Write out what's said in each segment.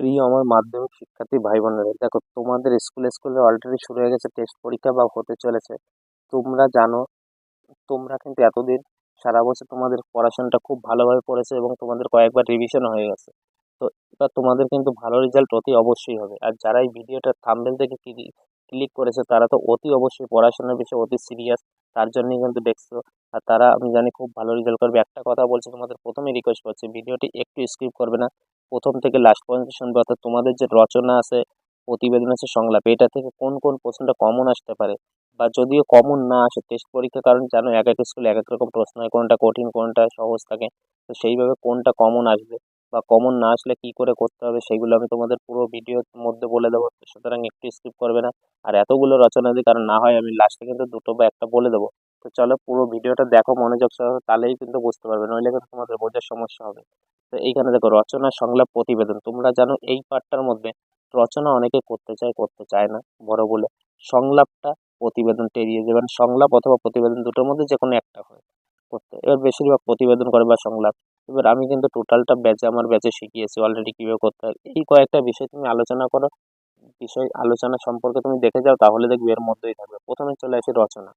প্রিয় আমার মাধ্যমিক শিক্ষার্থী ভাই বোনেরা দেখো তোমাদের স্কুলে স্কুলে অলরেডি শুরু হয়ে গেছে টেস্ট পরীক্ষা বা হতে চলেছে। তোমরা জানো, তোমরা কিন্তু এতদিন সারা বছর তোমাদের পড়াশোনাটা খুব ভালোভাবে পড়েছে এবং তোমাদের কয়েকবার রিভিশন হয়ে গেছে। তো এবার তোমাদের কিন্তু ভালো রেজাল্ট অতি অবশ্যই হবে। আর যারা এই ভিডিওটা থাম্বনেল থেকে ক্লিক করেছে তারা তো অতি অবশ্যই পড়াশোনার বিষয়ে অতি সিরিয়াস তার জন্যই কিন্তু দেখছ। আর তারা, আমি জানি, খুব ভালো রেজাল্ট করবে। একটা কথা বলছি, তোমাদের প্রথমেই রিকোয়েস্ট করছি, ভিডিওটি একটু স্কিপ করবে না। প্রথম থেকে লাস্ট পর্যন্ত শুনবে, অর্থাৎ তোমাদের যে রচনা আছে, প্রতিবেদন আছে, সংলাপ, এটা থেকে কোন কোন প্রশ্নটা কমন আসতে পারে? বা যদিও কমন না আসে টেস্ট পরীক্ষা কারণ জানো, এক এক স্কুলে এক এক রকম প্রশ্ন হয়, কোনটা কঠিন, কোনটা সহজ থাকে। তো সেইভাবে কোনটা কমন আসবে বা কমন না আসলে কি করে করতে হবে, সেগুলো আমি তোমাদের পুরো ভিডিওর মধ্যে বলে দেবো সুতরাং একটু স্কিপ করবে না। আর এতগুলো রচনা যদি কারণ না হয়, আমি লাস্টে কিন্তু দুটো বা একটা বলে দেবো। তো চলো পুরো ভিডিওটা দেখো, মনোযোগ সহ তাহলেই কিন্তু বুঝতে পারবে, নইলে কিন্তু তোমাদের বোঝার সমস্যা হবে। তো এইখানে দেখো রচনা সংলাপ প্রতিবেদন। তোমরা জানো এই পার্টটার মধ্যে রচনা অনেকে করতে চায় করতে চায় না, বড় বলে। সংলাপটা প্রতিবেদন টেরিয়ে যাবেন সংলাপ অথবা প্রতিবেদন দুটোর মধ্যে যে কোনো একটা হয়। করতে। এবার বেশিরভাগ প্রতিবেদন করে বা সংলাপ। এবার আমি কিন্তু টোটালটা ব্যাচে, আমার ব্যাচে শিখিয়েছি অলরেডি কীভাবে করতে হয়। এই কয়েকটা বিষয় তুমি আলোচনা করো। বিষয় আলোচনা সম্পর্কে তুমি দেখে যাও, তাহলে দেখবে এর মধ্যেই থাকবে। প্রথমে চলে আসি রচনা।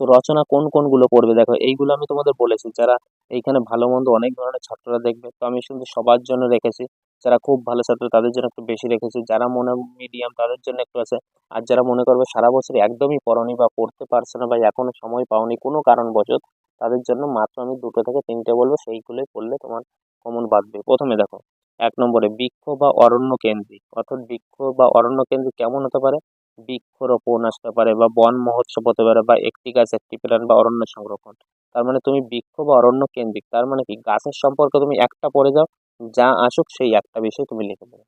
তো রচনা কোন কোনগুলো পড়বে দেখো, এইগুলো আমি তোমাদের বলেছি। যারা এইখানে ভালো মন্দ অনেক ধরনের ছাত্ররা দেখবে। তো আমি শুধু সবার জন্য রেখেছি। যারা খুব ভালো ছাত্র, তাদের জন্য একটু বেশি রেখেছি। যারা মনে মিডিয়াম তাদের জন্য একটু আছে। আর যারা মনে করবে সারা বছর একদমই পড়নি বা পড়তে পারছে না বা এখনও সময় পাওনি কোনো কারণবশত, তাদের জন্য মাত্র আমি দুটো থেকে তিনটে বলব। সেইগুলোই পড়লে তোমার কমন বাঁধবে। প্রথমে দেখো, এক নম্বরে বৃক্ষ বা অরণ্য কেন্দ্রিক। অর্থাৎ বৃক্ষ বা অরণ্য কেন্দ্রিক কেমন হতে পারে? বৃক্ষরোপণ আসতে পারে বা বন মহোৎসব হতে পারে বা একটি গাছ, একটি প্ল্যান বা অরণ্য সংরক্ষণ। তার মানে তুমি বৃক্ষ বা অরণ্য কেন্দ্রিক, তার মানে কি? গাছের সম্পর্কে তুমি একটা পড়ে যাও, যা আসুক সেই একটা বিষয় তুমি লিখে দেবে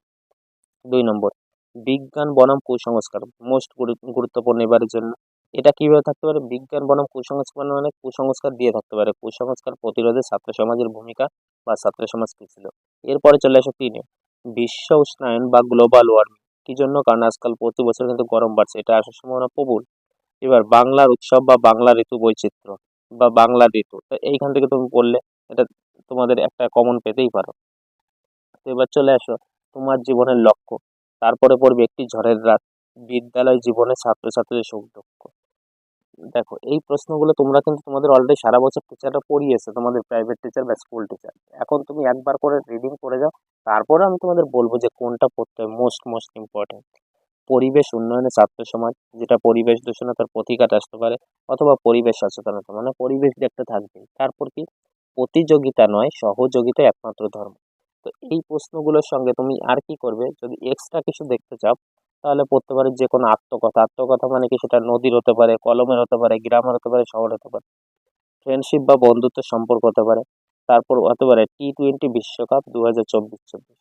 দুই নম্বর, বিজ্ঞান বনাম কুসংস্কার মোস্ট গুরুত্বপূর্ণ এবারের জন্য। এটা কীভাবে থাকতে পারে? বিজ্ঞান বনাম কুসংস্কার মানে কুসংস্কার দিয়ে থাকতে পারে। কুসংস্কার প্রতিরোধে ছাত্র সমাজের ভূমিকা বা ছাত্র সমাজ কী ছিল? এরপরে চলে আসে তিনে, বিশ্ব উষ্ণায়ন বা গ্লোবাল ওয়ার্মিং কি জন্য? কারণ আজকাল প্রতি বছর কিন্তু গরম বাড়ছে, এটা আসার সম্ভাবনা প্রবল। এবার বাংলার উৎসব বা বাংলা ঋতু বৈচিত্র্য বা বাংলা ঋতু তো এইখান থেকে তুমি পড়লে এটা তোমাদের একটা কমন পেতেই পারো। তো এবার চলে আসো তোমার জীবনের লক্ষ্য। তারপরে পড়বে একটি ঝড়ের রাত, বিদ্যালয় জীবনে ছাত্রছাত্রীদের সুখ দুঃখ। দেখো, এই প্রশ্নগুলো তোমরা কিন্তু তোমাদের অলরেডি সারা বছর টিচাররা পড়িয়েছে, তোমাদের প্রাইভেট টিচার বা স্কুল টিচার এখন তুমি একবার করে রিডিং করে যাও, তারপরে আমি তোমাদের বলব যে কোনটা পড়তে হয় মোস্ট মোস্ট ইম্পর্টেন্ট পরিবেশ উন্নয়নে ছাত্র সমাজ, যেটা পরিবেশ দূষণতার প্রতিঘাত আসতে পারে অথবা পরিবেশ সচেতনতা মানে পরিবেশ একটা থাকবেই তারপর কি প্রতিযোগিতা নয় সহযোগিতা একমাত্র ধর্ম। তো এই প্রশ্নগুলোর সঙ্গে তুমি আর কি করবে? যদি এক্সট্রা কিছু দেখতে চাও, তাহলে পড়তে পারে যে কোনো আত্মকথা। আত্মকথা মানে কি? সেটা নদীর হতে পারে, কলমের হতে পারে, গ্রামের হতে পারে, শহর হতে পারে। ফ্রেন্ডশিপ বা বন্ধুত্বের সম্পর্ক হতে পারে। তারপর হতে পারে টি টোয়েন্টি বিশ্বকাপ দু হাজার চব্বিশ চব্বিশ।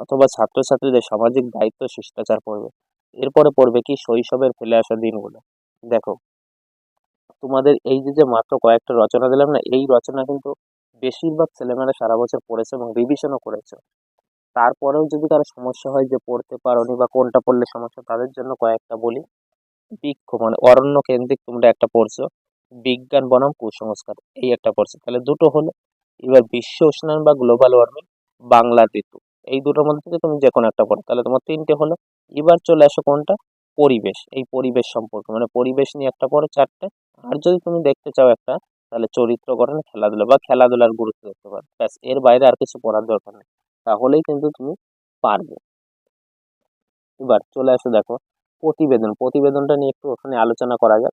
অথবা ছাত্রছাত্রীদের সামাজিক দায়িত্ব শিষ্টাচার পড়বে। এরপরে পড়বে কি শৈশবের ফেলে আসা দিনগুলো। দেখো, তোমাদের এই যে যে মাত্র কয়েকটা রচনা দিলাম না, এই রচনা কিন্তু বেশিরভাগ ছেলেমেয়েরা সারা বছর পড়েছে এবং রিভিশনও করেছে। তারপরেও যদি কারও সমস্যা হয় যে, পড়তে পারোনি বা কোনটা পড়লে সমস্যা, তাদের জন্য কয়েকটা বলি। বৃক্ষ মানে অরণ্য কেন্দ্রিক তোমরা একটা পড়ছো। বিজ্ঞান বনাম কুসংস্কার, এই একটা পড়ছো। তাহলে দুটো হলো, এবার বিশ্ব উষ্ণায়ন বা গ্লোবাল ওয়ার্মিং বাংলা ঋতু। এই দুটোর মধ্যে থেকে তুমি যে কোনো একটা পড়ো। তাহলে তোমার তিনটে হলো, এবার চলে আসো কোনটা? পরিবেশ। এই পরিবেশ সম্পর্কে মানে পরিবেশ নিয়ে একটা পড়ো চারটে। আর যদি তুমি দেখতে চাও একটা, তাহলে চরিত্র গঠন, খেলাধুলা বা খেলাধুলার গুরুত্ব দেখতে পারো। ব্যাস, এর বাইরে আর কিছু পড়ার দরকার নেই। তাহলেই কিন্তু তুমি পারবে। এবার চলে আসো দেখো, প্রতিবেদন। প্রতিবেদনটা নিয়ে একটু ওখানে আলোচনা করা যাক।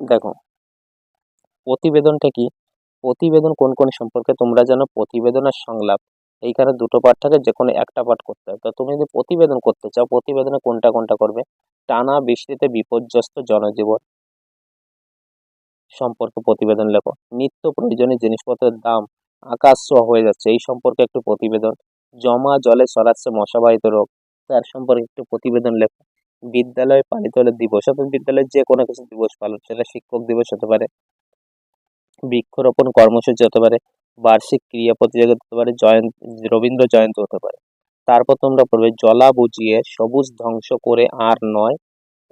দেখো প্রতিবেদনটা কি? প্রতিবেদন কোন কোন সম্পর্কে? তোমরা জানো প্রতিবেদন আর সংলাপ। এইখানে দুটো পাঠ থাকে যে কোনো একটা পাঠ করতে হয়। তো তুমি যদি প্রতিবেদন করতে চাও, প্রতিবেদনে কোনটা কোনটা করবে? টানা বৃষ্টিতে বিপর্যস্ত জনজীবন সম্পর্কে প্রতিবেদন লেখো। নিত্য প্রয়োজনীয় জিনিসপত্রের দাম আকাশ ছোঁয়া হয়ে যাচ্ছে। এই সম্পর্কে একটু প্রতিবেদন। জমা জলে ছড়াচ্ছে মশাবাহিত রোগ। তার সম্পর্কে একটু প্রতিবেদন লেখো। বিদ্যালয়ে পালিত হলে দিবস অর্থাৎ বিদ্যালয়ে যে কোনো কিছু দিবস পালন, সেটা শিক্ষক দিবস হতে পারে। বৃক্ষরোপণ কর্মসূচি হতে পারে, বার্ষিক ক্রিয়া প্রতিযোগিতা হতে পারে, জয়ন্ত, রবীন্দ্র জয়ন্তী হতে পারে। তারপর তোমরা পড়বে জলা বুঝিয়ে সবুজ ধ্বংস করে আর নয়,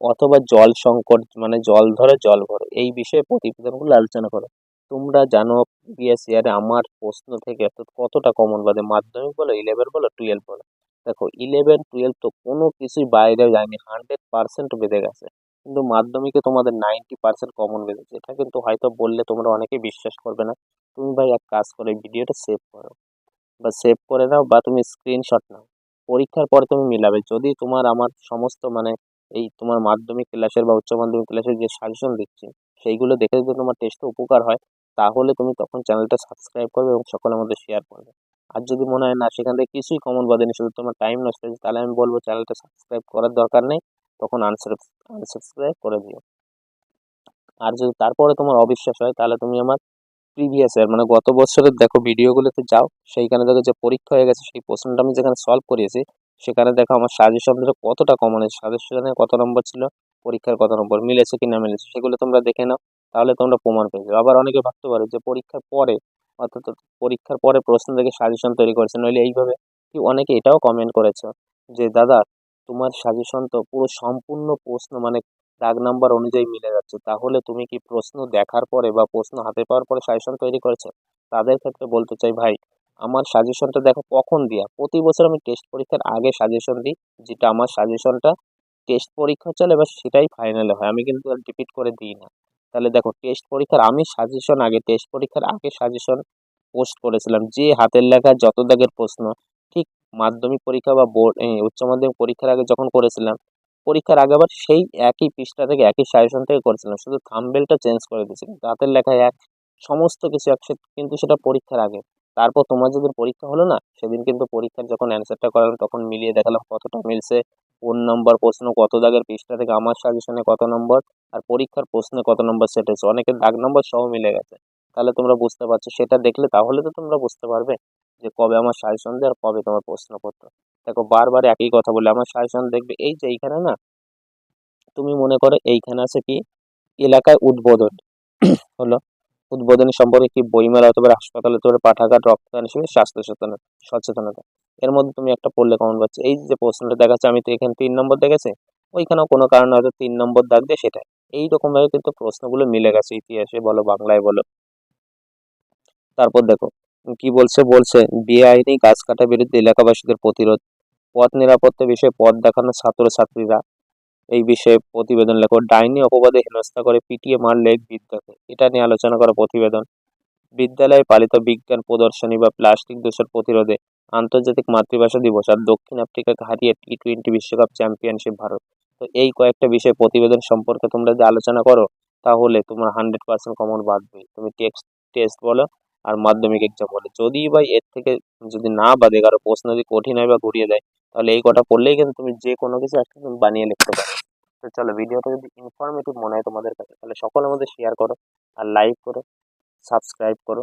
অথবা জল সংকট মানে জল ধরে, জল ভরো, এই বিষয়ে প্রতিবেদনগুলো আলোচনা করো। তোমরা জানো প্রিভিয়াস ইয়ারে আমার প্রশ্ন থেকে এত কতটা কমন বাদে মাধ্যমিক বলো ইলেভেন বলো টুয়েলভ বলো। দেখো ইলেভেন টুয়েলভ তো কোনো কিছুই বাইরে যায়নি হান্ড্রেড পার্সেন্ট বেঁধে গেছে। কিন্তু মাধ্যমিকে তোমাদের নাইনটি পার্সেন্ট কমন বেঁধেছে এটা কিন্তু হয়তো বললে তোমরা অনেকে বিশ্বাস করবে না। তুমি ভাই এক কাজ করো ভিডিওটা সেভ করো। বা সেভ করে নাও বা তুমি স্ক্রিনশট নাও। পরীক্ষার পরে তুমি মিলাবে। যদি তোমার আমার সমস্ত মানে এই তোমার মাধ্যমিক ক্লাসের বা উচ্চ মাধ্যমিক ক্লাসের যে সাজেশন দিচ্ছি, সেইগুলো দেখে যদি তোমার টেস্টে উপকার হয়, তাহলে তুমি তখন চ্যানেলটা সাবস্ক্রাইব করবে এবং সকলের মধ্যে শেয়ার করবে। আর যদি মনে হয় না, সেখান থেকে কিছুই কমন বাদেনি, শুধু তোমার টাইম নষ্ট হয়েছে, তাহলে আমি বলব চ্যানেলটা সাবস্ক্রাইব করার দরকার নেই। তখন আনসাবস্ক্রাইব করে দিও। আর যদি তারপরে তোমার অবিশ্বাস হয়, তাহলে তুমি আমার প্রিভিয়াস ইয়ার মানে গত বছরের দেখো ভিডিওগুলোতে যাও, সেইখানে দেখো যে পরীক্ষা হয়ে গেছে, সেই প্রশ্নটা আমি যেখানে সলভ করিয়েছি, সেখানে দেখো আমার সাজেশন কতটা কমন হয়েছে সাজেশনে কত নম্বর ছিল, পরীক্ষার কত নম্বর মিলেছে কি না মিলেছে, সেগুলো তোমরা দেখে নাও, তাহলে তোমরা প্রমাণ পেয়ে যাবে। আবার অনেকে ভাবতে পারো যে পরীক্ষার পরে, অর্থাৎ পরীক্ষার পরে প্রশ্ন দেখে সাজেশন তৈরি করেছে, নইলে এইভাবে কি অনেকে এটাও কমেন্ট করেছে যে, দাদা তোমার সাজেশন তো পুরো সম্পূর্ণ প্রশ্ন মানে দাগ নাম্বার অনুযায়ী মিলে যাচ্ছে। তাহলে তুমি কি প্রশ্ন দেখার পরে বা প্রশ্ন হাতে পাওয়ার পরে সাজেশন তৈরি করেছ? তাদের ক্ষেত্রে বলতে চাই, ভাই, আমার সাজেশনটা দেখো কখন দিয়া? প্রতি বছর আমি টেস্ট পরীক্ষার আগে সাজেশন দিই, যেটা আমার সাজেশনটা টেস্ট পরীক্ষা চলে, এবার সেটাই ফাইনালে হয়। আমি কিন্তু রিপিট করে দিই না। তাহলে দেখো টেস্ট পরীক্ষার আমি সাজেশন আগে টেস্ট পরীক্ষার আগে সাজেশন পোস্ট করেছিলাম। যে হাতের লেখা যত দাগের প্রশ্ন মাধ্যমিক পরীক্ষা বা বোর্ড উচ্চ মাধ্যমিক পরীক্ষার আগে যখন করেছিলাম, পরীক্ষার আগে আবার সেই একই পৃষ্ঠা থেকে, একই সাজেশন থেকে করেছিলাম। শুধু থাম্বেলটা চেঞ্জ করে দিয়েছিলাম হাতের লেখায় এক, সমস্ত কিছু একসাথে কিন্তু সেটা পরীক্ষার আগে। তারপর তোমার যেদিন পরীক্ষা হলো না, সেদিন কিন্তু পরীক্ষার যখন অ্যান্সারটা করালাম, তখন মিলিয়ে দেখালাম কতটা মিলছে। কোন নম্বর প্রশ্ন, কত দাগের পৃষ্ঠা থেকে আমার সাজেশনে কত নম্বর আর পরীক্ষার প্রশ্নে কত নম্বর সেট হয়েছে। অনেকের দাগ নম্বর সহ মিলে গেছে। তাহলে তোমরা বুঝতে পারছ। সেটা দেখলে তাহলে তো তোমরা বুঝতে পারবে। যে কবে আমার সাজেশন দেয় আর কবে তোমার প্রশ্নপত্র। দেখো বারবার একই কথা বলে আমার সাজেশন দেখবে এই যে এইখানে না, তুমি মনে করো এইখানে আছে কি, এলাকায় উদ্বোধন, হলো? উদ্বোধনী সম্পর্কে কি বইমেলা অথবা হাসপাতালে তোর পাঠাঘাট রক্তদান হিসেবে স্বাস্থ্য সচেতনতা সচেতনতা। এর মধ্যে তুমি একটা পড়লে কেমন পাচ্ছ, এই যে প্রশ্নটা দেখাচ্ছে, আমি তো এখানে তিন নম্বর দেখেছি, ওইখানেও কোনো কারণে হয়তো তিন নম্বর দাগ দিয়ে সেটাই। এইরকমভাবে কিন্তু প্রশ্নগুলো মিলে গেছে ইতিহাসে বলো, বাংলায় বলো। তারপর দেখো কি বলছে? বলছে বেআইনি গাছ কাটা বিরুদ্ধে এলাকাবাসীদের প্রতিরোধ। পথ নিরাপত্তা বিষয়ে পথ দেখানো ছাত্রছাত্রীরা এই বিষয়ে প্রতিবেদন লেখো। ডাইনি অপবাদে হেনস্থা করে পিটিয়ে মারলে এক বৃদ্ধকে। এটা নিয়ে আলোচনা করা প্রতিবেদন। বিদ্যালয়ে পালিত বিজ্ঞান প্রদর্শনী বা প্লাস্টিক দূষণ প্রতিরোধে আন্তর্জাতিক মাতৃভাষা দিবস আর দক্ষিণ আফ্রিকাকে হারিয়ে টি টোয়েন্টি বিশ্বকাপ চ্যাম্পিয়নশিপ ভারত। তো এই কয়েকটা বিষয়ে প্রতিবেদন সম্পর্কে তোমরা যদি আলোচনা করো, তাহলে তোমার হান্ড্রেড পার্সেন্ট কমন বাঁধবে তুমি টেক্সট টেস্ট বলো। আর মাধ্যমিক এক্সাম হলে যদি বা এর থেকে যদি না বাদে কারও প্রশ্ন যদি কঠিন হয় বা ঘুরিয়ে দেয়, তাহলে এই কটা পড়লেই কিন্তু তুমি যে কোনো কিছু একটা তুমি বানিয়ে লিখতে পারো। তো চলো ভিডিওটা যদি ইনফরমেটিভ মনে হয় তোমাদের কাছে, তাহলে সকলের মধ্যে শেয়ার করো আর লাইক করো সাবস্ক্রাইব করো।